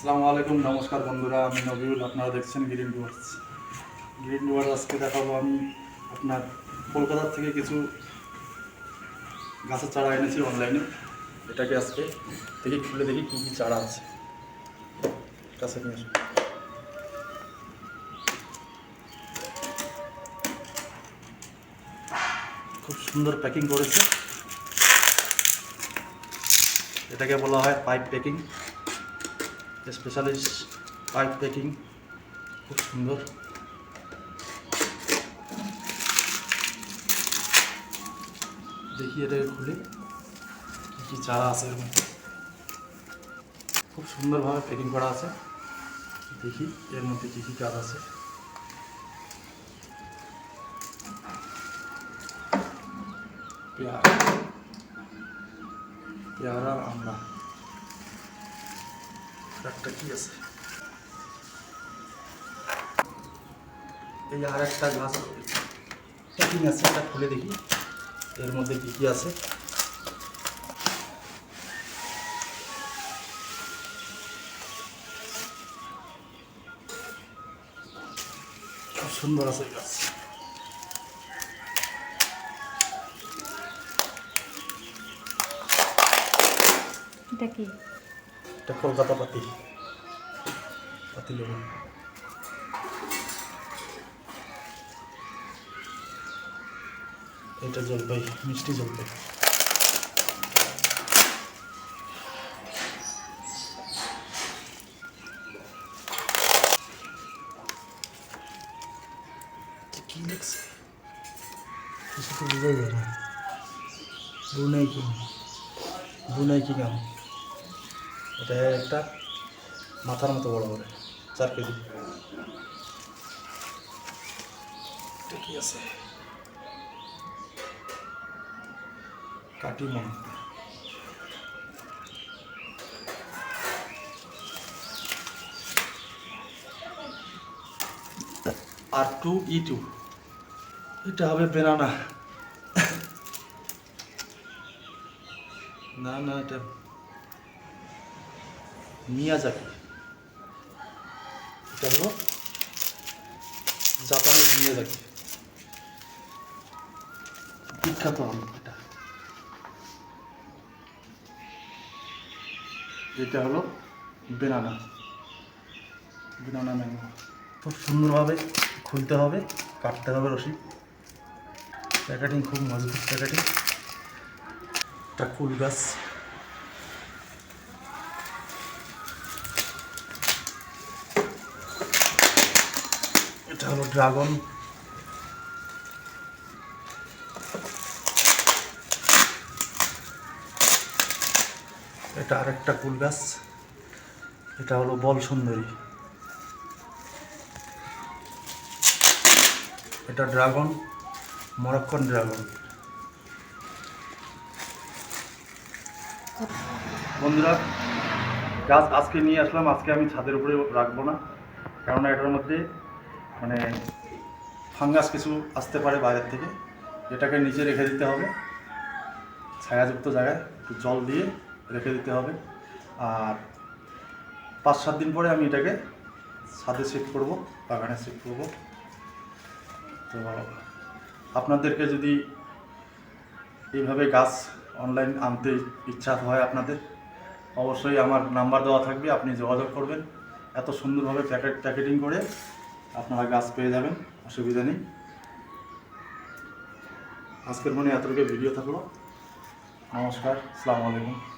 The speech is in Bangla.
আসসালামু আলাইকুম, নমস্কার বন্ধুরা, আমি নবিউল আপনারা দেখছেন গ্রিন ডুয়ার্স গ্রিন ডুয়ার্স আজকে দেখাবো আমি আপনার কলকাতার থেকে কিছু গাছের চারা এনেছি অনলাইনে। এটাকে আজকে দেখি, খুলে দেখি কী কী চারা আছে। কাছে নিয়ে। খুব সুন্দর প্যাকিং করেছে। এটাকে বলা হয় pipe packing. Specialist pipe packing খুব সুন্দর দেখি এটাকে খুলে কী কী চারা আছে এর মধ্যে খুব সুন্দরভাবে প্যাকিং করা আছে দেখি এর মধ্যে কী কী চারা আছে পেয়ারা পেয়ারা আর আমড়া একটা কি আছে এই আর একটা গাছ প্যাকিং আছে, এটা খুলে দেখি। এর মধ্যে কি কি আছে? খুব সুন্দর আছে এই গাছ এটা কি? এটা কলকাতা পাতি। পাতি লেবু এটা জলপাই, মিষ্টি জলপাই। কি বুনাই কি। বুনাই কি কাম এটা একটা মাথার মতো বড় করে চার কেজি। কি আছে। কাটিমন আর টু ই টু এটা হবে বেনানা না না এটা মিয়াজাকি এটা হলো জাপানের মিয়াজাকি বিখ্যাত এটা। এটা হলো বেনানা বেনানা খুব সুন্দরভাবে খুলতে হবে, কাটতে হবে রশি প্যাকেটিং খুব মজবুত প্যাকেটিং। একটা ফুল গাছ। এটা হলো ড্রাগন। এটা আরেকটা কুল গাছ। এটা হলো বল সুন্দরী। এটা ড্রাগন, মরক্কন ড্রাগন। বন্ধুরা, গাছ আজকে নিয়ে আসলাম। আজকে আমি ছাদের উপরে রাখব না, কেননা এটার মধ্যে মানে ফাঙ্গাস কিছু আসতে পারে বাইরের থেকে এটাকে নিচে রেখে দিতে হবে। ছায়াযুক্ত জায়গায় একটু জল দিয়ে রেখে দিতে হবে। আর পাঁচ সাত দিন পরে আমি এটাকে ছাদে শিফট করব, বাগানে শিফট করব। তো আপনাদেরকে যদি এইভাবে গাছ অনলাইন আনতে ইচ্ছা হয় আপনাদের, অবশ্যই আমার নাম্বার দেওয়া থাকবে, আপনি যোগাযোগ করবেন। এত সুন্দরভাবে প্যাকেট, প্যাকেটিং করে আপনারা গাছ পেয়ে যাবেন অসুবিধা নেই। আজকের মনে এতটুকু ভিডিও থাকল। নমস্কার সালামু আলাইকুম।